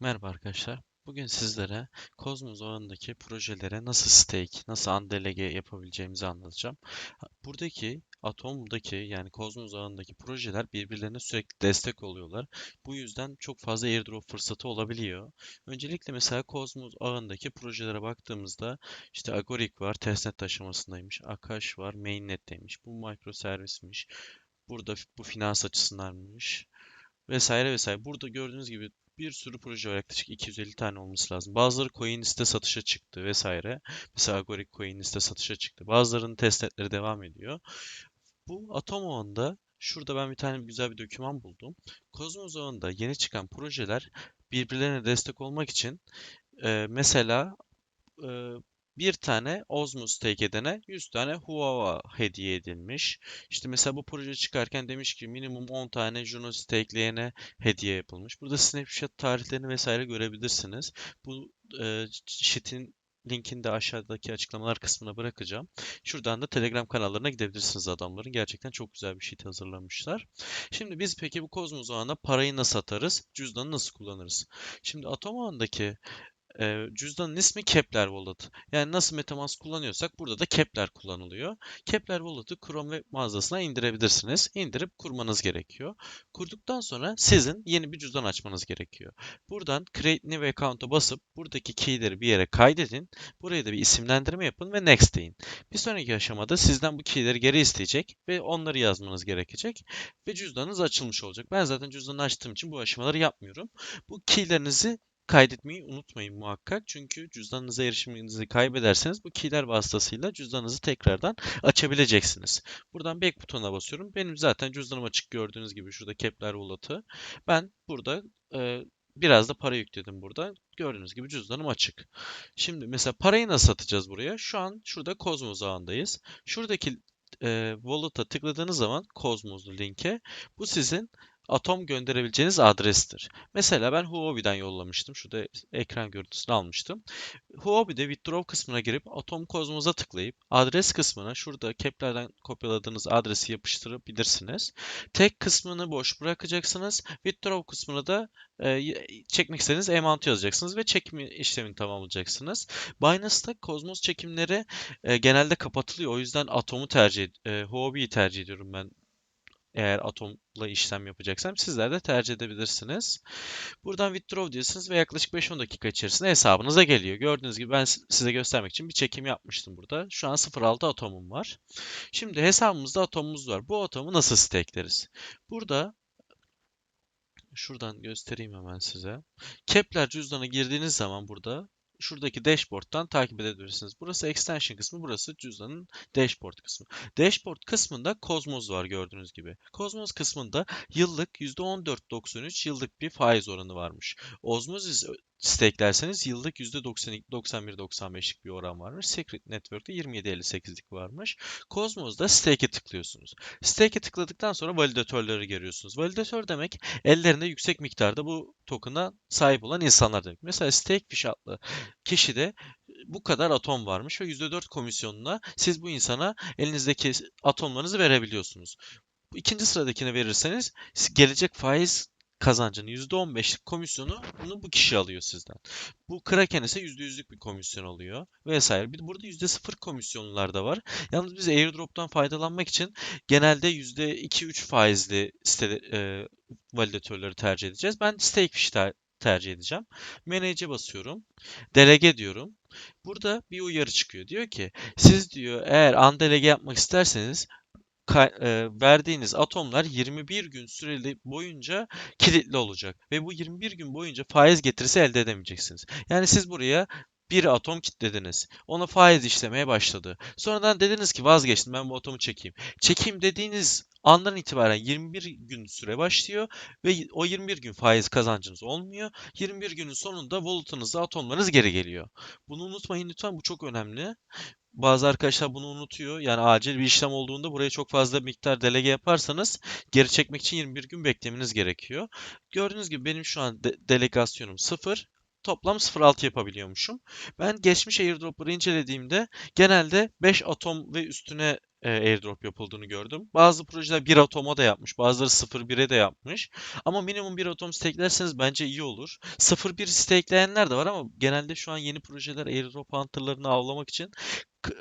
Merhaba arkadaşlar. Bugün sizlere Cosmos ağındaki projelere nasıl stake, nasıl undelege yapabileceğimizi anlatacağım. Buradaki Atom'daki yani Cosmos ağındaki projeler birbirlerine sürekli destek oluyorlar. Bu yüzden çok fazla airdrop fırsatı olabiliyor. Öncelikle mesela Cosmos ağındaki projelere baktığımızda işte Agoric var, testnet aşamasındaymış. Akash var, mainnet'teymiş. Bu microservismiş. Burada bu finans açısındanmış vesaire vesaire. Burada gördüğünüz gibi bir sürü proje var. Yaklaşık 250 tane olması lazım. Bazıları CoinList'te satışa çıktı vesaire. Mesela Agoric CoinList'te satışa çıktı. Bazılarının testnetleri devam ediyor. Bu Atom ağında şurada ben bir tane güzel bir doküman buldum. Cosmos ağında yeni çıkan projeler birbirlerine destek olmak için e, mesela e, bir tane Osmos stake edene 100 tane Huawei hediye edilmiş. İşte mesela bu proje çıkarken demiş ki minimum 10 tane Juno stakeleyene hediye yapılmış. Burada snapshot tarihlerini vesaire görebilirsiniz. Bu e, linkini de aşağıdaki açıklamalar kısmına bırakacağım. Şuradan da Telegram kanallarına gidebilirsiniz adamların. Gerçekten çok güzel bir sheet hazırlamışlar. Şimdi biz peki bu Cosmos ağına parayı nasıl atarız? Cüzdanı nasıl kullanırız? Şimdi Atom ağındaki e, cüzdanın ismi Kepler Wallet. Yani nasıl MetaMask kullanıyorsak burada da Kepler kullanılıyor. Kepler Wallet'ı Chrome web mağazasına indirebilirsiniz. İndirip kurmanız gerekiyor. Kurduktan sonra sizin yeni bir cüzdan açmanız gerekiyor. Buradan Create New Account'a basıp buradaki keyleri bir yere kaydedin. Buraya da bir isimlendirme yapın ve Next deyin. Bir sonraki aşamada sizden bu keyleri geri isteyecek ve onları yazmanız gerekecek. Ve cüzdanınız açılmış olacak. Ben zaten cüzdanı açtığım için bu aşamaları yapmıyorum. Bu keylerinizi kaydetmeyi unutmayın muhakkak. Çünkü cüzdanınıza erişiminizi kaybederseniz bu keyler vasıtasıyla cüzdanınızı tekrardan açabileceksiniz. Buradan back butonuna basıyorum. Benim zaten cüzdanım açık gördüğünüz gibi şurada Kepler Wallet'ı. Ben burada e, biraz da para yükledim burada. Gördüğünüz gibi cüzdanım açık. Şimdi mesela parayı nasıl atacağız buraya? Şu an şurada Cosmos ağındayız. Şuradaki e, wallet'a tıkladığınız zaman Cosmos'lu linke bu sizin atom gönderebileceğiniz adrestir. Mesela ben Huobi'den yollamıştım. Şurada ekran görüntüsünü almıştım. Huobi'de withdraw kısmına girip atom kozmoza tıklayıp adres kısmına şurada Kepler'den kopyaladığınız adresi yapıştırabilirsiniz. Tek kısmını boş bırakacaksınız. Withdraw kısmına da e, çekmek istediğiniz amount yazacaksınız ve çekim işlemini tamamlayacaksınız. Binance'da Cosmos çekimleri e, genelde kapatılıyor. O yüzden Atom'u tercih, e, Huobi'yi tercih ediyorum ben eğer atomla işlem yapacaksam sizler de tercih edebilirsiniz. Buradan withdraw diyorsunuz ve yaklaşık 5-10 dakika içerisinde hesabınıza geliyor. Gördüğünüz gibi ben size göstermek için bir çekim yapmıştım burada. Şu an 0.6 atomum var. Şimdi hesabımızda atomumuz var. Bu atomu nasıl stakeleriz? Burada şuradan göstereyim hemen size. Kepler cüzdanı girdiğiniz zaman burada şuradaki dashboard'tan takip edebilirsiniz. Burası extension kısmı, burası cüzdanın dashboard kısmı. Dashboard kısmında Cosmos var gördüğünüz gibi. Cosmos kısmında yıllık %14.93 yıllık bir faiz oranı varmış. Osmosis stakelerseniz yıllık %91-95'lik bir oran varmış. Secret Network'te 27.58'lik varmış. Cosmos'da stake'e tıklıyorsunuz. Stake'e tıkladıktan sonra validatörleri görüyorsunuz. Validatör demek ellerinde yüksek miktarda bu token'a sahip olan insanlar demek. Mesela Stakefish adlı kişi de bu kadar atom varmış ve %4 komisyonuna siz bu insana elinizdeki atomlarınızı verebiliyorsunuz. İkinci sıradakine verirseniz gelecek faiz kazancının %15'lik komisyonu bunu bu kişi alıyor sizden. Bu Kraken ise %100'lük bir komisyon alıyor vesaire. Bir de burada %0 komisyonlar da var. Yalnız biz airdrop'tan faydalanmak için genelde %2-3 faizli site, e, validatörleri tercih edeceğiz. Ben Stakefish ter tercih edeceğim. Manage'e basıyorum. Delege diyorum. Burada bir uyarı çıkıyor. Diyor ki siz diyor eğer undelege yapmak isterseniz verdiğiniz atomlar 21 gün süreli boyunca kilitli olacak ve bu 21 gün boyunca faiz getirisi elde edemeyeceksiniz. Yani siz buraya bir atom kilitlediniz. Ona faiz işlemeye başladı. Sonradan dediniz ki vazgeçtim ben bu atomu çekeyim. Çekeyim dediğiniz andan itibaren 21 gün süre başlıyor ve o 21 gün faiz kazancınız olmuyor. 21 günün sonunda wallet'ınızda atomlarınız geri geliyor. Bunu unutmayın lütfen bu çok önemli. Bazı arkadaşlar bunu unutuyor. Yani acil bir işlem olduğunda buraya çok fazla miktar delege yaparsanız geri çekmek için 21 gün beklemeniz gerekiyor. Gördüğünüz gibi benim şu an de delegasyonum 0 toplam 0.6 yapabiliyormuşum. Ben geçmiş airdropları incelediğimde genelde 5 atom ve üstüne e, airdrop yapıldığını gördüm. Bazı projeler 1 atoma da yapmış, bazıları 0.1'e de yapmış. Ama minimum 1 atom stakelerseniz bence iyi olur. 0.1 stakeleyenler de var ama genelde şu an yeni projeler airdrop hunter'larını avlamak için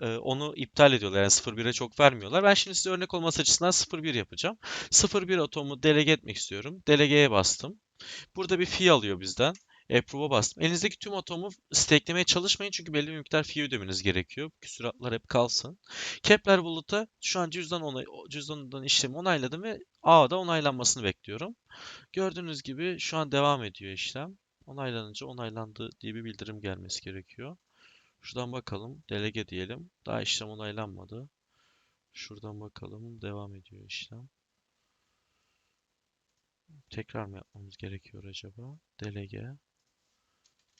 e, onu iptal ediyorlar. Yani 0.1'e çok vermiyorlar. Ben şimdi size örnek olması açısından 0.1 yapacağım. 0.1 atomu delege etmek istiyorum. Delege'ye bastım. Burada bir fee alıyor bizden. Approve'a bastım. Elinizdeki tüm atomu stakelemeye çalışmayın çünkü belli bir miktar fee ödemeniz gerekiyor. Küsuratlar hep kalsın. Kepler Bulut'a şu an cüzdan onay, cüzdanından işlemi onayladım ve A'da onaylanmasını bekliyorum. Gördüğünüz gibi şu an devam ediyor işlem. Onaylanınca onaylandı diye bir bildirim gelmesi gerekiyor. Şuradan bakalım. Delege diyelim. Daha işlem onaylanmadı. Şuradan bakalım. Devam ediyor işlem. Tekrar mı yapmamız gerekiyor acaba? Delege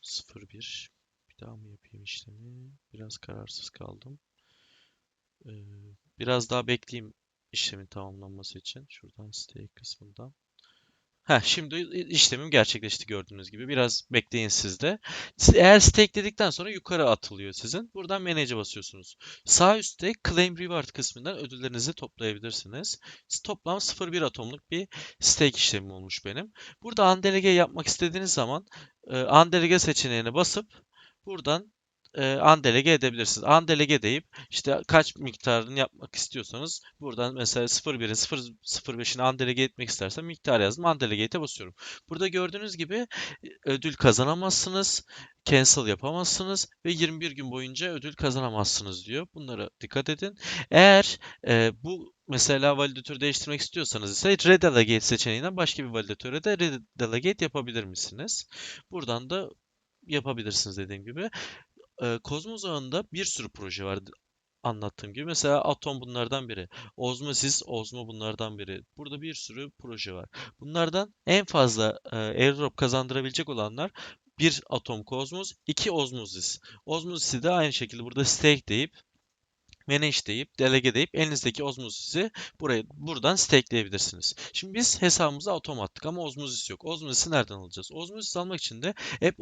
01 bir daha mı yapayım işlemi? Biraz kararsız kaldım. Ee, biraz daha bekleyeyim işlemin tamamlanması için. Şuradan stake kısmından. Heh, şimdi işlemim gerçekleşti gördüğünüz gibi. Biraz bekleyin siz de. Siz- Eğer stake dedikten sonra yukarı atılıyor sizin. Buradan manage'e basıyorsunuz. Sağ üstte claim reward kısmından ödüllerinizi toplayabilirsiniz. Toplam 0.1 atomluk bir stake işlemi olmuş benim. Burada undelege yapmak istediğiniz zaman e, undelege seçeneğine basıp buradan e, undelege edebilirsiniz. Undelege deyip işte kaç miktarını yapmak istiyorsanız buradan mesela 0.1'in 0.05'ini undelege etmek istersem miktar yazdım. Undelegate'e basıyorum. Burada gördüğünüz gibi e, ödül kazanamazsınız, cancel yapamazsınız ve 21 gün boyunca ödül kazanamazsınız diyor. Bunlara dikkat edin. Eğer e, bu mesela validatörü değiştirmek istiyorsanız ise redelegate seçeneğinden başka bir validatöre de redelegate yapabilir misiniz? Buradan da yapabilirsiniz dediğim gibi. Eee, Kozmos ağında bir sürü proje var anlattığım gibi. Mesela Atom bunlardan biri. Osmosis, Osmo bunlardan biri. Burada bir sürü proje var. Bunlardan en fazla e, airdrop kazandırabilecek olanlar bir Atom Cosmos, iki Osmosis. Osmosis'i de aynı şekilde burada stake deyip manage deyip, delege deyip elinizdeki osmosis'i buraya buradan stakeleyebilirsiniz. Şimdi biz hesabımıza atom attık ama osmosis yok. Osmosis'i nereden alacağız? Osmosis almak için de app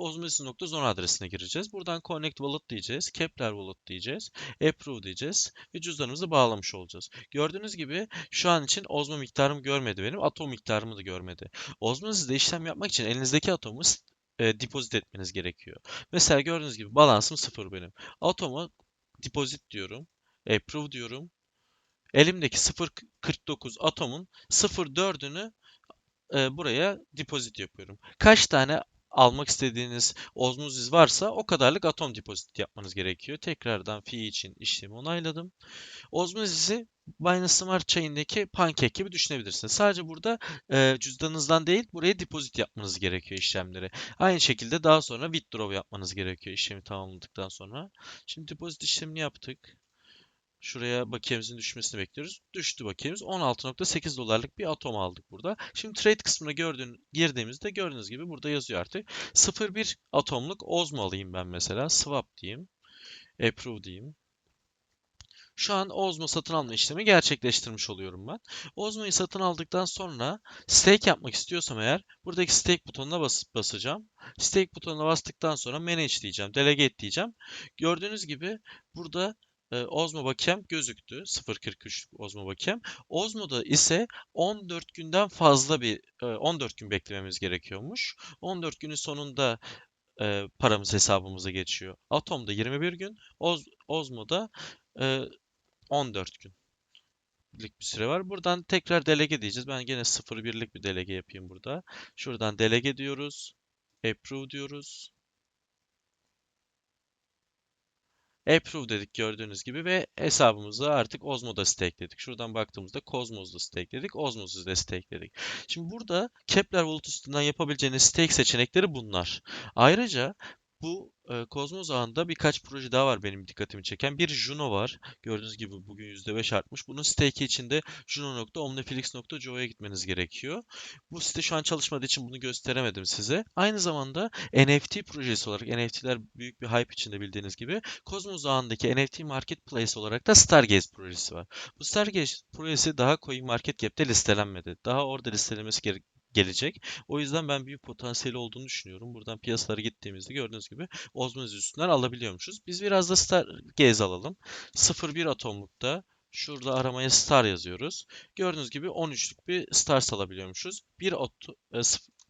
adresine gireceğiz. Buradan connect wallet diyeceğiz, Kepler wallet diyeceğiz, approve diyeceğiz ve cüzdanımızı bağlamış olacağız. Gördüğünüz gibi şu an için osmo miktarımı görmedi benim, atom miktarımı da görmedi. Osmosis'de işlem yapmak için elinizdeki atomu e, depozit etmeniz gerekiyor. Mesela gördüğünüz gibi balansım sıfır benim. Atomu deposit diyorum. Approve diyorum. Elimdeki 0.49 atomun 0.4'ünü e, buraya deposit yapıyorum. Kaç tane almak istediğiniz osmosis varsa o kadarlık atom deposit yapmanız gerekiyor. Tekrardan fee için işlemi onayladım. Osmosis'i Binance Smart Chain'deki pancake gibi düşünebilirsiniz. Sadece burada e, cüzdanınızdan değil buraya depozit yapmanız gerekiyor işlemleri. Aynı şekilde daha sonra withdraw yapmanız gerekiyor işlemi tamamladıktan sonra. Şimdi depozit işlemini yaptık. Şuraya bakiyemizin düşmesini bekliyoruz. Düştü bakiyemiz. 16.8 dolarlık bir atom aldık burada. Şimdi trade kısmına gördüğün, girdiğimizde gördüğünüz gibi burada yazıyor artık. 0.1 atomluk Osmo alayım ben mesela. Swap diyeyim. Approve diyeyim. Şu an Osmo satın alma işlemi gerçekleştirmiş oluyorum ben. Osmo'yu satın aldıktan sonra stake yapmak istiyorsam eğer buradaki stake butonuna bas basacağım. Stake butonuna bastıktan sonra manage diyeceğim, delegate diyeceğim. Gördüğünüz gibi burada e, Osmo bakiyem gözüktü. 0.43 Osmo bakiyem. Osmo'da ise 14 günden fazla bir e, 14 gün beklememiz gerekiyormuş. 14 günün sonunda e, paramız hesabımıza geçiyor. Atom'da 21 gün, Oz, Osmo'da e, 14 günlük bir süre var. Buradan tekrar delege diyeceğiz. Ben gene 0.1'lik bir delege yapayım burada. Şuradan delege diyoruz. Approve diyoruz. Approve dedik gördüğünüz gibi ve hesabımızı artık Osmo'da stakeledik. Şuradan baktığımızda Cosmos'da stakeledik, Osmos'u da stakeledik. Şimdi burada Kepler Wallet üstünden yapabileceğiniz stake seçenekleri bunlar. Ayrıca bu e, Cosmos ağında birkaç proje daha var benim dikkatimi çeken. Bir Juno var. Gördüğünüz gibi bugün %5 artmış. Bunun stake için de juno.omniflix.co'ya gitmeniz gerekiyor. Bu site şu an çalışmadığı için bunu gösteremedim size. Aynı zamanda NFT projesi olarak, NFT'ler büyük bir hype içinde bildiğiniz gibi. Cosmos ağındaki NFT Marketplace olarak da Stargaze projesi var. Bu Stargaze projesi daha CoinMarketCap'te listelenmedi. Daha orada listelemesi gerek gelecek. O yüzden ben büyük potansiyeli olduğunu düşünüyorum. Buradan piyasalara gittiğimizde gördüğünüz gibi Osmosis üstünden alabiliyormuşuz. Biz biraz da Stargaze alalım. 0.1 atomlukta şurada aramaya Star yazıyoruz. Gördüğünüz gibi 13'lük bir Stars alabiliyormuşuz. 1 atom,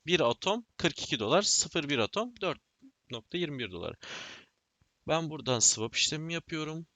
1 atom 42 dolar, 0.1 atom 4.21 dolar. Ben buradan swap işlemi yapıyorum.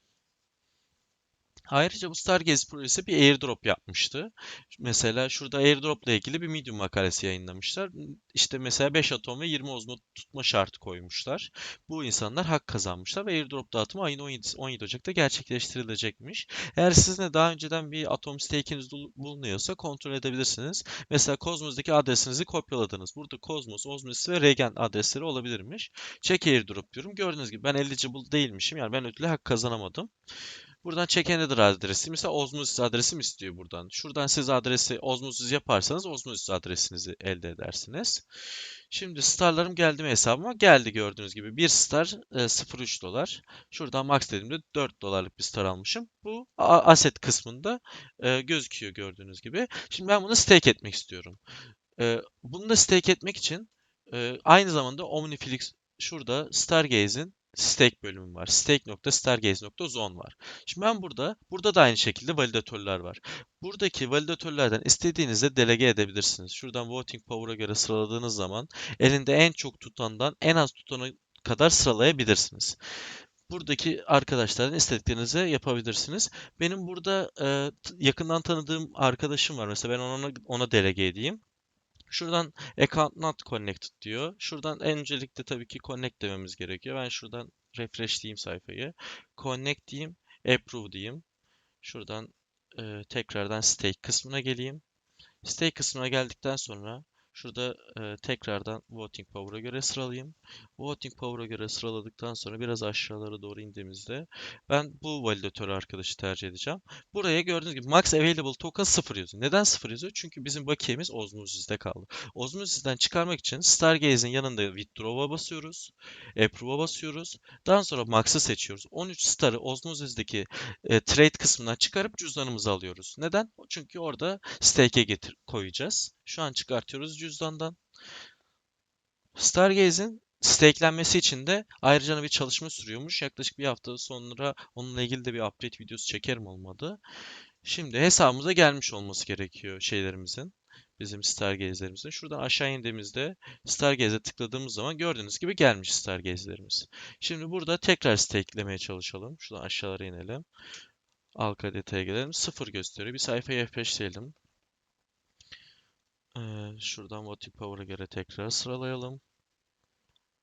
Ayrıca bu Stargaze projesi bir airdrop yapmıştı. Mesela şurada airdrop ile ilgili bir Medium makalesi yayınlamışlar. İşte mesela 5 atom ve 20 ozmo tutma şartı koymuşlar. Bu insanlar hak kazanmışlar ve airdrop dağıtımı ayın 17, 17 Ocak'ta gerçekleştirilecekmiş. Eğer sizin de daha önceden bir atom stake'iniz bulunuyorsa kontrol edebilirsiniz. Mesela Cosmos'daki adresinizi kopyaladınız. Burada Cosmos, Osmosis ve Regen adresleri olabilirmiş. Check airdrop diyorum. Gördüğünüz gibi ben eligible değilmişim. Yani ben ödüle hak kazanamadım. Buradan check another adresi. Mesela Osmosis adresim istiyor buradan. Şuradan siz adresi Osmosis yaparsanız Osmosis adresinizi elde edersiniz. Şimdi starlarım geldi mi hesabıma? Geldi gördüğünüz gibi. Bir star e, 0.3 dolar. Şuradan max dediğimde 4 dolarlık bir star almışım. Bu asset kısmında e, gözüküyor gördüğünüz gibi. Şimdi ben bunu stake etmek istiyorum. E, bunu da stake etmek için e, aynı zamanda OmniFlix şurada Stargaze'in stake bölümü var. Stake.stargaze.zone var. Şimdi ben burada, burada da aynı şekilde validatörler var. Buradaki validatörlerden istediğinizde delege edebilirsiniz. Şuradan voting power'a göre sıraladığınız zaman elinde en çok tutandan en az tutana kadar sıralayabilirsiniz. Buradaki arkadaşlardan istediklerinizi yapabilirsiniz. Benim burada e, yakından tanıdığım arkadaşım var. Mesela ben ona ona delege edeyim. Şuradan account not connected diyor. Şuradan en öncelikle tabii ki connect dememiz gerekiyor. Ben şuradan refresh diyeyim sayfayı. Connect diyeyim. Approve diyeyim. Şuradan e, tekrardan stake kısmına geleyim. Stake kısmına geldikten sonra Şurada e, tekrardan voting power'a göre sıralayayım. Voting power'a göre sıraladıktan sonra biraz aşağılara doğru indiğimizde ben bu validatörü arkadaşı tercih edeceğim. Buraya gördüğünüz gibi max available token 0 yazıyor. Neden 0 yazıyor? Çünkü bizim bakiyemiz Osmosis'de kaldı. Osmosis'den çıkarmak için Stargaze'in yanında withdraw'a basıyoruz. Approve'a basıyoruz. Daha sonra max'ı seçiyoruz. 13 star'ı Osmosis'deki e, trade kısmından çıkarıp cüzdanımıza alıyoruz. Neden? Çünkü orada stake'e getir koyacağız. Şu an çıkartıyoruz cüzdandan. Stargaze'in stakelenmesi için de ayrıca bir çalışma sürüyormuş. Yaklaşık bir hafta sonra onunla ilgili de bir update videosu çekerim olmadı. Şimdi hesabımıza gelmiş olması gerekiyor şeylerimizin. Bizim Stargaze'lerimizin. Şuradan aşağı indiğimizde Stargaze'e tıkladığımız zaman gördüğünüz gibi gelmiş Stargaze'lerimiz. Şimdi burada tekrar stakelemeye çalışalım. Şuradan aşağılara inelim. Alka detaya gelelim. Sıfır gösteriyor. Bir sayfayı F5'leyelim. Ee, şuradan voting power'a göre tekrar sıralayalım.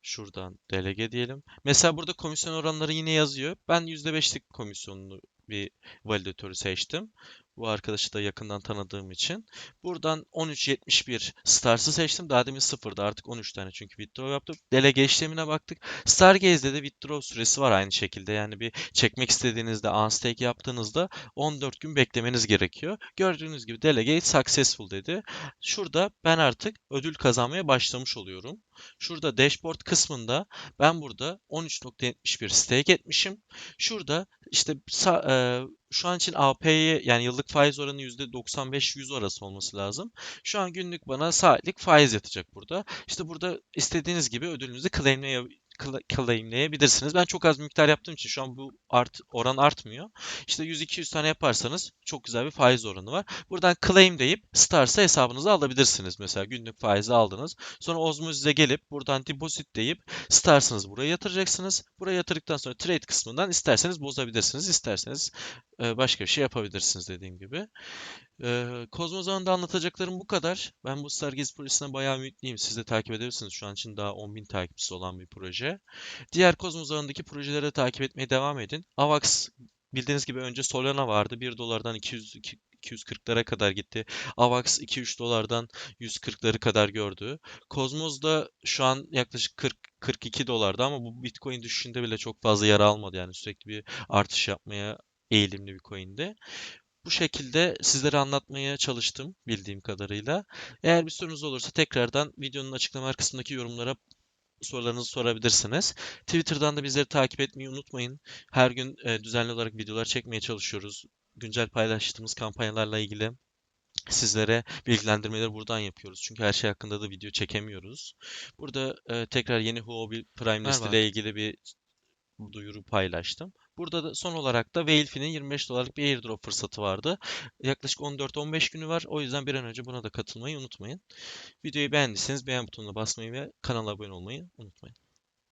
Şuradan delege diyelim. Mesela burada komisyon oranları yine yazıyor. Ben %5'lik komisyonlu bir validatörü seçtim. Bu arkadaşı da yakından tanıdığım için. Buradan 1371 Stars'ı seçtim. Daha demin sıfırdı. Artık 13 tane çünkü withdraw yaptık. Delege işlemine baktık. Stargaze'de de withdraw süresi var aynı şekilde. Yani bir çekmek istediğinizde unstake yaptığınızda 14 gün beklemeniz gerekiyor. Gördüğünüz gibi delegate successful dedi. Şurada ben artık ödül kazanmaya başlamış oluyorum. Şurada dashboard kısmında ben burada 13.71 stake etmişim. Şurada işte e, şu an için AP'ye yani yıllık faiz oranı %95-100 arası olması lazım. Şu an günlük bana saatlik faiz yatacak burada. İşte burada istediğiniz gibi ödülünüzü claimleye claimleyebilirsiniz. Ben çok az miktar yaptığım için şu an bu art, oran artmıyor. İşte 100-200 tane yaparsanız çok güzel bir faiz oranı var. Buradan claim deyip Stars'a hesabınızı alabilirsiniz. Mesela günlük faizi aldınız. Sonra Osmosis'e gelip buradan deposit deyip Stars'ınızı buraya yatıracaksınız. Buraya yatırdıktan sonra trade kısmından isterseniz bozabilirsiniz. isterseniz başka bir şey yapabilirsiniz dediğim gibi. Kozmos alanında anlatacaklarım bu kadar. Ben bu Stargaze projesine bayağı ümitliyim. Siz de takip edebilirsiniz. Şu an için daha 10.000 takipçisi olan bir proje. Diğer Kozmos alanındaki projeleri de takip etmeye devam edin. Avax bildiğiniz gibi önce Solana vardı. 1 dolardan 200 240'lara kadar gitti. Avax 2-3 dolardan 140'ları kadar gördü. Cosmos da şu an yaklaşık 40 42 dolarda ama bu Bitcoin düşüşünde bile çok fazla yara almadı. Yani sürekli bir artış yapmaya eğilimli bir coin'de. Bu şekilde sizlere anlatmaya çalıştım bildiğim kadarıyla. Eğer bir sorunuz olursa tekrardan videonun açıklama kısmındaki yorumlara sorularınızı sorabilirsiniz. Twitter'dan da bizleri takip etmeyi unutmayın. Her gün e, düzenli olarak videolar çekmeye çalışıyoruz. Güncel paylaştığımız kampanyalarla ilgili Sizlere bilgilendirmeleri buradan yapıyoruz. Çünkü her şey hakkında da video çekemiyoruz. Burada e, tekrar yeni Huobi Prime List ile ilgili bir duyuru paylaştım. Burada da son olarak da Whalefi'nin 25 dolarlık bir airdrop fırsatı vardı. Yaklaşık 14-15 günü var. O yüzden bir an önce buna da katılmayı unutmayın. Videoyu beğendiyseniz beğen butonuna basmayı ve kanala abone olmayı unutmayın.